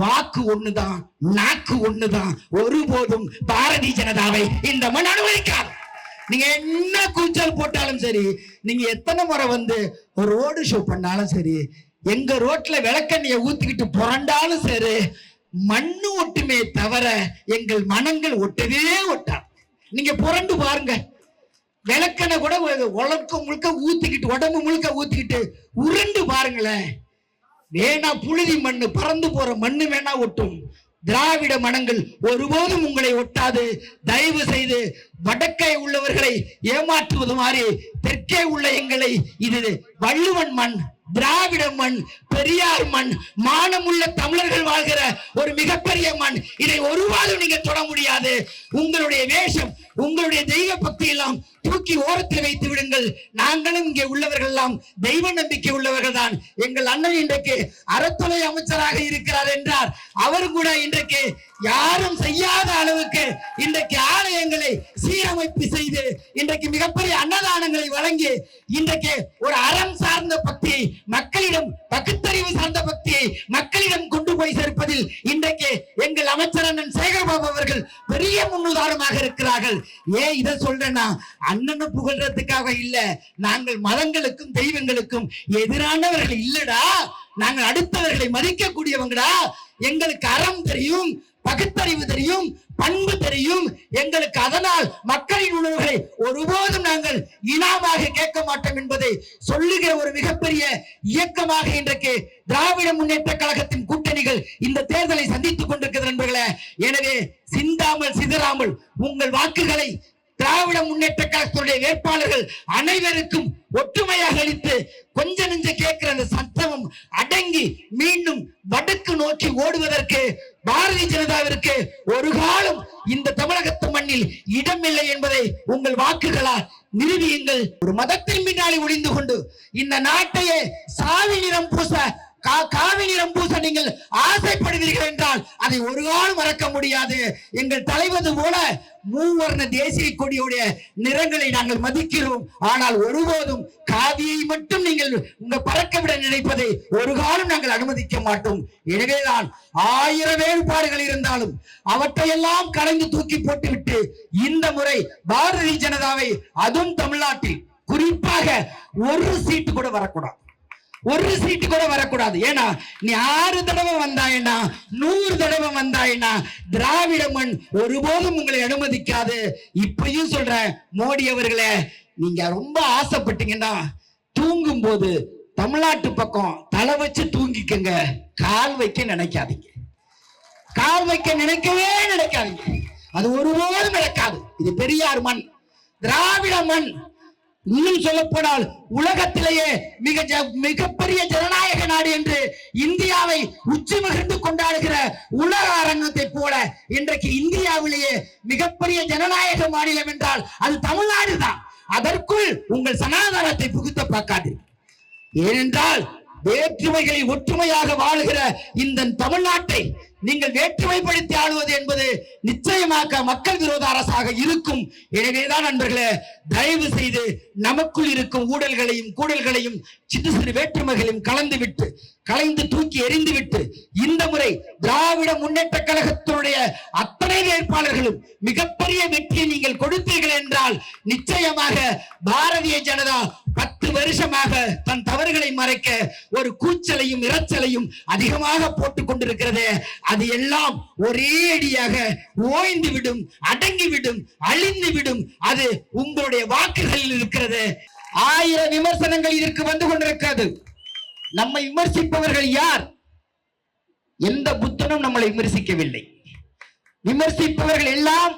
வாக்கு ஒண்ணுதான் நாக்கு ஒண்ணுதான். ஒருபோதும் பாரதிய ஜனதாவை இந்த மண் அனுமதிக்காது. நீங்க என்ன கூச்சல் போட்டாலும் சரி நீங்க எத்தனை முறை வந்து ஒரு ரோடு ஷோ பண்ணாலும் சரி எங்க ரோட்ல விளக்கண்ணிய ஊத்திக்கிட்டு புரண்டாலும் சரி மண்ணு ஒட்டுமே தவிர எங்கள் மனங்கள் ஒட்டவே ஒட்டாது. நீங்க புரண்டு பாருங்க. விளக்கெண்ணை கூட உலக்கம் முழுக்க ஊத்திக்கிட்டு உடம்பு முழுக்க ஊத்திக்கிட்டு உருண்டு பாருங்களேன். வேணா புழுதி மண்ணு பறந்து போற மண்ணு வேணா ஒட்டும். திராவிட மனங்கள் ஒருபோதும் உங்களை ஒட்டாது. தயவு செய்து வடக்கே உள்ளவர்களை ஏமாற்றுவது மாதிரி தெற்கே உள்ள எங்களை இது வள்ளுவன் மண் திராவிட மண் பெரியார் மண் மானமுள்ள தமிழர்கள் வாழ்கிற ஒரு மிகப்பெரிய மண். இதை ஒருவாலும் நீங்க தொட முடியாது. உங்களுடைய வேஷம் உங்களுடைய தெய்வ பக்தி எல்லாம் தூக்கி ஓரத்தில் வைத்து விடுங்கள். நாங்களும் இங்கே உள்ளவர்கள் எல்லாம் தெய்வ நம்பிக்கை உள்ளவர்கள் தான். எங்கள் அண்ணன் இன்றைக்கு அறத்துறை அமைச்சராக இருக்கிறார் என்றார். அவரும் கூட இன்றைக்கு யாரும் செய்யாத அளவுக்கு இன்றைக்கு ஆலயங்களை சீரமைப்பு செய்து இன்றைக்கு மிகப்பெரிய அன்னதானங்களை வழங்கி இன்றைக்கு ஒரு அறம் சார்ந்த பக்தியை மக்களிடம் பகுத்தறிவு சார்ந்த பக்தியை மக்களிடம் கொண்டு போய் சேர்ப்பதில் இன்றைக்கு எங்கள் அமைச்சர் அண்ணன் சேகர்பாபு அவர்கள் பெரிய முன்னுதாரணமாக இருக்கிறார்கள். ஏன் இதை சொல்றேன்னா அண்ணனை புகழ்றதுக்காக இல்ல நாங்கள் மதங்களுக்கும் தெய்வங்களுக்கும் எதிரானவர்கள் இல்லடா. நாங்கள் அடுத்தவர்களை மதிக்கக்கூடியவங்கடா. எங்களுக்கு அறம் தெரியும். பகுத்தறிவு தெரியும் பண்பு தெரியும். எங்களுக்கு அதனால் மக்களின் உணர்வுகளை ஒருபோதும் நாங்கள் இனாமாக கேட்க மாட்டோம் என்பதை சொல்லுகிற ஒரு மிகப்பெரிய இயக்கமாக இன்றைக்கு திராவிட முன்னேற்ற கழகத்தின் கூட்டணிகள் இந்த தேர்தலை சந்தித்துக் கொண்டிருக்கிறது நண்பர்களே. எனவே சிந்தாமல் சிதறாமல் உங்கள் வாக்குகளை திராவிட முன்னேற்ற கழகத்துடைய வேட்பாளர்கள் அனைவருக்கும் ஒற்றுமையாக அளித்து கொஞ்ச நெஞ்ச கேட்கிற அந்த சத்தமும் அடங்கி மீண்டும் வடக்கு நோக்கி ஓடுவதற்கு பாரதிய ஜனதாவிற்கு ஒரு காலம் இந்த தமிழகத்து மண்ணில் இடமில்லை என்பதை உங்கள் வாக்குகளால் நிரூபியுங்கள். ஒரு மதத்தின் பின்னாலே ஒளிந்து கொண்டு இந்த நாட்டையே சாவி நிறம் பூச கா- காவி நிறம் பூச நீங்கள் ஆசைப்படுவீர்கள் என்றால் அதை ஒரு காலம் மறக்க முடியாது. எங்கள் தலைவது போல மூவர்ண தேசிய கொடியுடைய நிறங்களை நாங்கள் மதிக்கிறோம். ஆனால் ஒருபோதும் காதியை மட்டும் நீங்கள் உங்க பறக்க விட நினைப்பதை ஒரு காலம் நாங்கள் அனுமதிக்க மாட்டோம். எனவேதான் ஆயிரம் வேறுபாடுகள் இருந்தாலும் அவற்றையெல்லாம் கலைந்து தூக்கி போட்டுவிட்டு இந்த முறை பாரதிய ஜனதாவை அதுவும் தமிழ்நாட்டில் குறிப்பாக ஒரு சீட்டு கூட வரக்கூடாது. ஒரு சீட்டு கூட வரக்கூடாது. ஏன்னா நீ ஆறு தடவை வந்தாயினா நூறு தடவை வந்தாயினா திராவிட மண் ஒருபோதும் உங்களை அனுமதிக்காது. இப்பயும் சொல்றேன் மோடி அவர்களே நீங்க ரொம்ப ஆசைப்பட்டீங்கன்னா தூங்கும் போது தமிழ்நாட்டு பக்கம் தலை வச்சு தூங்கிக்கங்க. கால் வைக்க நினைக்காதீங்க. கால் வைக்க நினைக்கவே நினைக்காதீங்க. அது ஒருபோதும் நடக்காது. இது பெரியார் மண். திராவிட மண். இன்னும் சொல்லப்போனால் உலகத்திலேயே மிக மிகப்பெரிய ஜனநாயக நாடு என்று இந்தியாவை உச்சி மகிழ்ந்து கொண்டாடுகிற உலக அரங்கத்தை போல இன்றைக்கு இந்தியாவிலேயே மிகப்பெரிய ஜனநாயக மாநிலம் என்றால் அது தமிழ்நாடு தான். அதற்குள் உங்கள் சனாதனத்தை புகுத்த பார்க்காது ஏனென்றால் வேற்றுமைகளை ஒற்றுமையாக வாழுகிற இந்த தமிழ்நாட்டை நீங்கள் வேற்றுமைப்படுத்தி ஆளுவது என்பது நிச்சயமாக மக்கள் விரோத அரசாக இருக்கும். எனவேதான் நண்பர்களே தயவு செய்து நமக்குள் இருக்கும் ஊழல்களையும் கூடல்களையும் சிறு சிறு வேற்றுமைகளையும் கலந்துவிட்டு கலைந்து தூக்கி எறிந்துவிட்டு இந்த முறை திராவிட முன்னேற்ற கழகத்தினுடைய அத்தனை வேட்பாளர்களும் மிகப்பெரிய வெற்றியை நீங்கள் கொடுத்தீர்கள் என்றால் நிச்சயமாக பாரதிய ஜனதா பத்து வருஷமாக தன் தவறுகளை மறைக்க ஒரு கூச்சலையும் இறைச்சலையும் அதிகமாக போட்டுக் கொண்டிருக்கிறது அது எல்லாம் ஒரே அடியாக ஓய்ந்து விடும் அடங்கி விடும் அழிந்து விடும் அது உங்களுடைய வாக்குகளில் இருக்கிறது. ஆயிரம் விமர்சனங்கள் இதற்கு வந்து கொண்டிருக்கிறது. நம்மை விமர்சிப்பவர்கள் யார்? எந்த புத்தனும் நம்மளை விமர்சிக்கவில்லை. விமர்சிப்பவர்கள் எல்லாம்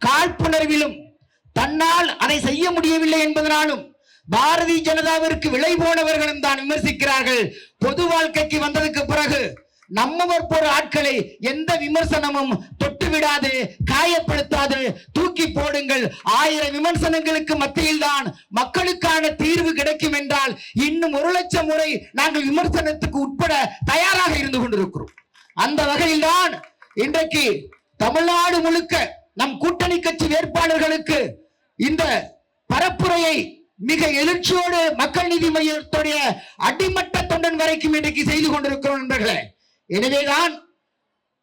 காழ்ப்புணர்விலும் தன்னால் அதை செய்ய முடியவில்லை என்பதனாலும் பாரதிய ஜனதாவிற்கு விலை போனவர்களும் தான் விமர்சிக்கிறார்கள். பொது வாழ்க்கைக்கு வந்ததுக்கு பிறகு நம்மவர் போற ஆட்களை எந்த விமர்சனமும் தொட்டு விடாது காயப்படுத்தாது தூக்கி போடுங்கள். ஆயிரம் விமர்சனங்களுக்கு மத்தியில் தான் மக்களுக்கான தீர்வு கிடைக்கும் என்றால் இன்னும் ஒரு லட்சம் முறை நாங்கள் விமர்சனத்துக்கு உட்பட தயாராக இருந்து கொண்டிருக்கிறோம். அந்த வகையில் தான் இன்றைக்கு தமிழ்நாடு முழுக்க நம் கூட்டணி கட்சி வேட்பாளர்களுக்கு இந்த பரப்புரையை மிக எழுச்சியோடு மக்கள் நீதி மையத்துடைய அடிமட்ட தொண்டன் வரைக்கும் இன்றைக்கு செய்து கொண்டிருக்கிறோம் நண்பர்களே. எனவேதான்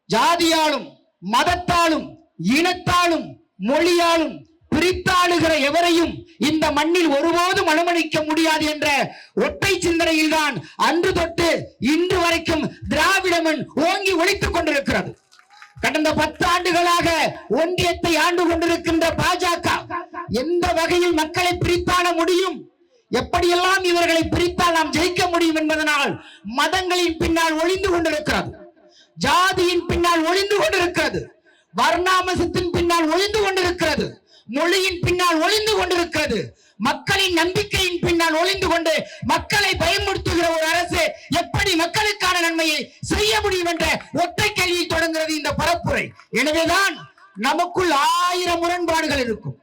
ஜாதியாலும் மதத்தாலும் இனத்தாலும் மொழியாலும் பிரித்தாளுகிற எவரையும் இந்த மண்ணில் ஒருபோதும் அனுமதிக்க முடியாது என்ற ஒற்றை சிந்தனையில் தான் அன்று தொட்டு இன்று வரைக்கும் திராவிடமன் ஓங்கி ஒழித்துக் கொண்டிருக்கிறது. கடந்த பத்து ஆண்டுகளாக ஒன்றியத்தை ஆண்டு கொண்டிருக்கின்ற பாஜக எந்த வகையில் மக்களை பிரித்தாட முடியும்? எப்படியெல்லாம் இவர்களை பிரித்தால் நாம் ஜெயிக்க முடியும் என்பதனால் மதங்களின் பின்னால் ஒளிந்து கொண்டிருக்கிறது. ஜாதியின் பின்னால் ஒளிந்து கொண்டிருக்கிறது. வர்ணாமசத்தின் பின்னால் ஒளிந்து கொண்டிருக்கிறது. மொழியின் பின்னால் ஒளிந்து கொண்டிருக்கிறது. மக்களின் நம்பிக்கையின் பின்னால் ஒளிந்து கொண்டு மக்களை பயமுறுத்துகிற ஒரு அரசு எப்படி மக்களுக்கான நன்மையை செய்ய முடியும் என்ற ஒற்றை கேள்வியில் தொடங்குகிறது இந்த பரப்புரை. எனவேதான் நமக்குள் ஆயிரம் முரண்பாடுகள் இருக்கும்.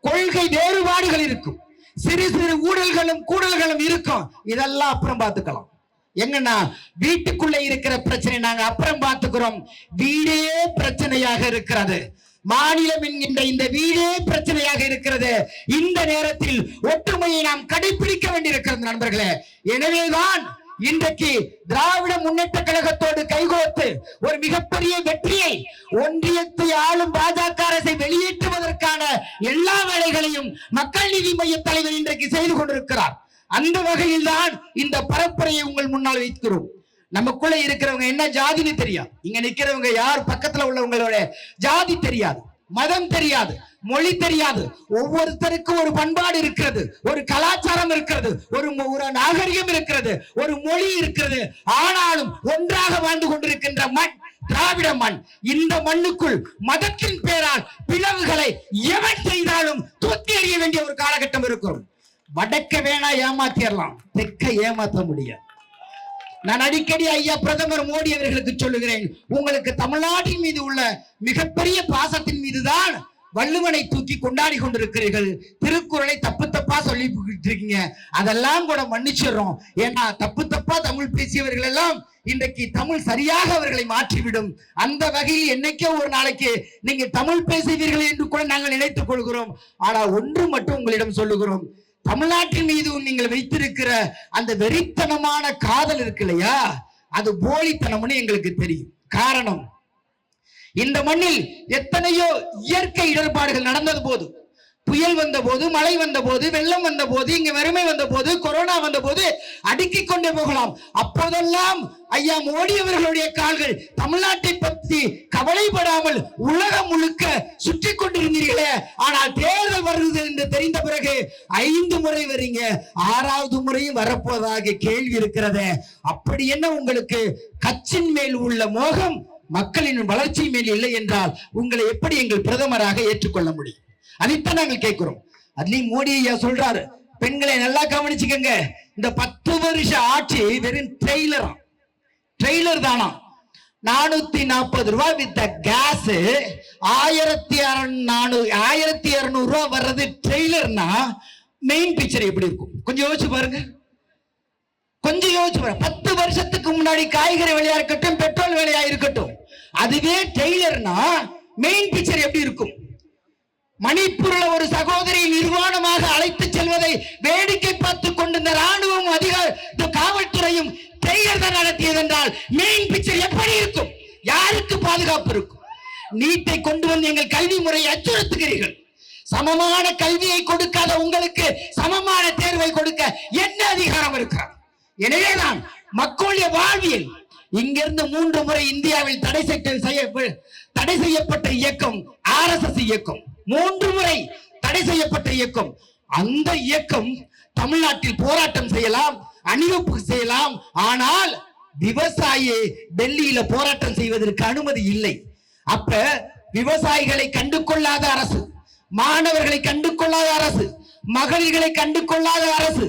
கொள்கை வேறுபாடுகள் இருக்கும். சிறு சிறு ஊழல்களும் கூடல்களும் இருக்கும். இதெல்லாம் அப்புறம் பார்த்துக்கலாம். என்னன்னா வீட்டுக்குள்ள இருக்கிற பிரச்சனை நாங்க அப்புறம் பார்த்துக்கிறோம். வீடே பிரச்சனையாக இருக்கிறது. மாநிலம் என்கின்ற இந்த வீடே பிரச்சனையாக இருக்கிறது. இந்த நேரத்தில் ஒற்றுமையை நாம் கடைபிடிக்க வேண்டியிருக்கிறது நண்பர்களே. எனவேதான் இன்றைக்கு திராவிட முன்னேற்ற கழகத்தோடு கைகோர்த்து ஒரு மிகப்பெரிய வெற்றியை ஒன்றியத்தை ஆளும் பாஜக அரசை வெளியேற்றுவதற்கான எல்லா வேலைகளையும் மக்கள் நீதி மைய தலைவர் இன்றைக்கு செய்து கொண்டிருக்கிறார். அந்த வகையில் தான் இந்த பரப்புரையை உங்கள் முன்னால் வைக்கிறோம். நமக்குள்ள இருக்கிறவங்க என்ன ஜாதின்னு தெரியாது. இங்க நிக்கிறவங்க யார் பக்கத்துல உள்ளவங்களோட ஜாதி தெரியாது. மதம் தெரியாது. மொழி தெரியாது. ஒவ்வொருத்தருக்கும் ஒரு பண்பாடு இருக்கிறது. ஒரு கலாச்சாரம் இருக்கிறது. ஒரு ஒரு நாகரிகம் இருக்கிறது. ஒரு மொழி இருக்கிறது. ஆனாலும் ஒன்றாக வாழ்ந்து கொண்டிருக்கின்ற மண் திராவிட மண் இந்த மண்ணுக்குள் மதத்தின் பேரால் பிளவுகளை எவன் செய்தாலும் தூக்கி எறிய வேண்டிய ஒரு காலகட்டம் இருக்கும் வடக்க வேணா ஏமாத்திடலாம் தெற்க ஏமாத்த முடியாது. நான் அடிக்கடி ஐயா பிரதமர் மோடி அவர்களுக்கு சொல்லுகிறேன் உங்களுக்கு தமிழ்நாட்டின் மீது உள்ள மிகப்பெரிய பாசத்தின் மீதுதான் வள்ளுவனை தூக்கி கொண்டாடி கொண்டிருக்கிறீர்கள். திருக்குறளை தப்பு தப்பா சொல்லி இருக்கீங்க அதெல்லாம் கூட மன்னிச்சிடுறோம். ஏன்னா தப்பு தப்பா தமிழ் பேசியவர்கள் எல்லாம் இன்றைக்கு தமிழ் சரியாக அவர்களை மாற்றிவிடும். அந்த வகையில் என்னைக்கோ ஒரு நாளைக்கு நீங்க தமிழ் பேசுவீர்கள் என்று கூட நாங்கள் நினைத்துக் கொள்கிறோம். ஆனா ஒன்று மட்டும் உங்களிடம் சொல்லுகிறோம். தமிழ்நாட்டின் மீது நீங்கள் வைத்திருக்கிற அந்த வெறித்தனமான காதல் இருக்கு இல்லையா? அது போலித்தனம்னு எங்களுக்கு தெரியும். காரணம் இந்த மண்ணில் எத்தனையோ இயற்கை இடர்பாடுகள் நடந்தது போது புயல் வந்த போது மழை வந்த போது வெள்ளம் வந்த போது இங்க வறுமை வந்த போது கொரோனா வந்த போது அடுக்கிக் கொண்டே போகலாம். அப்போதெல்லாம் ஐயா மோடி அவர்களுடைய கால்கள் தமிழ்நாட்டை பற்றி கவலைப்படாமல் உலகம் முழுக்க சுற்றி கொண்டிருந்தீர்களே. ஆனால் தேர்தல் வருது என்று தெரிந்த பிறகு ஐந்து முறை வரீங்க. ஆறாவது முறையும் வரப்போவதாக கேள்வி இருக்கிறதே. அப்படி என்ன உங்களுக்கு கட்சின் மேல் உள்ள மோகம் மக்களின் வளர்ச்சி மேல் இல்லை என்றால் உங்களை எப்படி எங்கள் பிரதமராக ஏற்றுக்கொள்ள முடியும்? அதைத்தான் நாங்கள் கேட்கிறோம். அதுலயும் மோடி ஐயா சொல்றாரு பெண்களை நல்லா கவனிச்சுக்கங்க. இந்த பத்து வருஷ ஆட்சி வெறும் ட்ரெய்லரா ட்ரெய்லர் தானா. நானூத்தி நாற்பது ரூபாய் வித்த கேஸ் ஆயிரத்தி நானூ ஆயிரத்தி இருநூறு ரூபாய் வர்றது ட்ரெய்லர்னா மெயின் பிக்சர் எப்படி இருக்கும்? கொஞ்சம் யோசிச்சு பாருங்க. கொஞ்சம் யோசிச்சு பாருங்க. பத்து வருஷத்துக்கு முன்னாடி காய்கறி விலையா இருக்கட்டும் பெட்ரோல் விலையா இருக்கட்டும் அதுவே ட்ரெய்லர்னா மெயின் பிக்சர் எப்படி இருக்கும்? மணிப்பூர்ல ஒரு சகோதரி நிர்வாணமாக அழைத்து செல்வதை வேடிக்கை பார்த்து கொண்டிருந்த ராணுவம் அதிகார காவல்துறையும் டெய்லர் நடத்தியதென்றால் நடத்தியது என்றால் மெயின் பிக்சர் எப்படி இருக்கும்? யாருக்கு பாதுகாப்பு இருக்கும்? நீட்டை கொண்டு வந்து எங்கள் கல்வி முறையை அச்சுறுத்துகிறீர்கள். சமமான கல்வியை கொடுக்காத உங்களுக்கு சமமான தேர்வை கொடுக்க என்ன அதிகாரம் இருக்கிறார் எனவேதான் மக்களுடைய வாழ்வியல் இங்கிருந்து மூன்று முறை இந்தியாவில் தடை செய்ய தடை செய்யப்பட்ட இயக்கம் ஆர் எஸ் இயக்கம். மூன்று முறை தடை செய்யப்பட்ட இயக்கம். அந்த இயக்கம் தமிழ்நாட்டில் போராட்டம் செய்யலாம் அணிவகுப்பு செய்யலாம். ஆனால் விவசாயி டெல்லியில போராட்டம் செய்வதற்கு அனுமதி இல்லை. அப்ப விவசாயிகளை கண்டு கொள்ளாத அரசு மாணவர்களை கண்டு கொள்ளாத அரசு மகளிர்களை கண்டு கொள்ளாத அரசு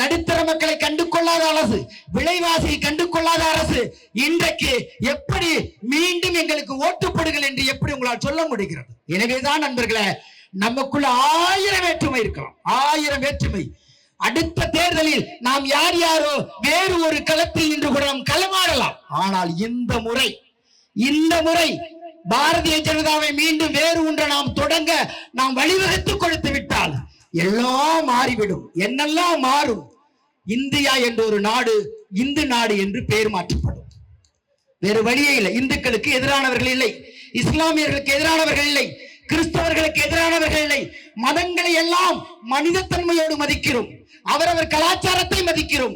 நடுத்தர மக்களை கண்டு கொள்ளாத அரசு விலைவாசியை கண்டு கொள்ளாத அரசு இன்றைக்கு எப்படி மீண்டும் எங்களுக்கு ஓட்டுப்படுங்கள் என்று எப்படி உங்களால் சொல்ல முடிகிறது? எனவேதான் நண்பர்களே நமக்குள்ள ஆயிரம் வேற்றுமை இருக்கலாம். ஆயிரம் வேற்றுமை. அடுத்த தேர்தலில் நாம் யார் யாரோ வேறு ஒரு களத்தில் நின்று கூட நாம் களமாடலாம். ஆனால் இந்த முறை இந்த முறை பாரதிய ஜனதாவை மீண்டும் வேறு ஒன்றை நாம் தொடங்க நாம் வழிவகுத்து கொடுத்து விட்டால் எல்லாம் மாறிவிடும். என்னெல்லாம் மாறும்? இந்தியா என்ற ஒரு நாடு இந்து நாடு என்று பெயர் மாற்றப்படும். வேறு வழியே இல்லை. இந்துக்களுக்கு எதிரானவர்கள் இல்லை. இஸ்லாமியர்களுக்கு எதிரானவர்கள் இல்லை. கிறிஸ்தவர்களுக்கு எதிரானவர்கள் இல்லை. மதங்களை எல்லாம் மனிதத்தன்மையோடு மதிக்கிறோம். அவரவர் கலாச்சாரத்தை மதிக்கிறோம்.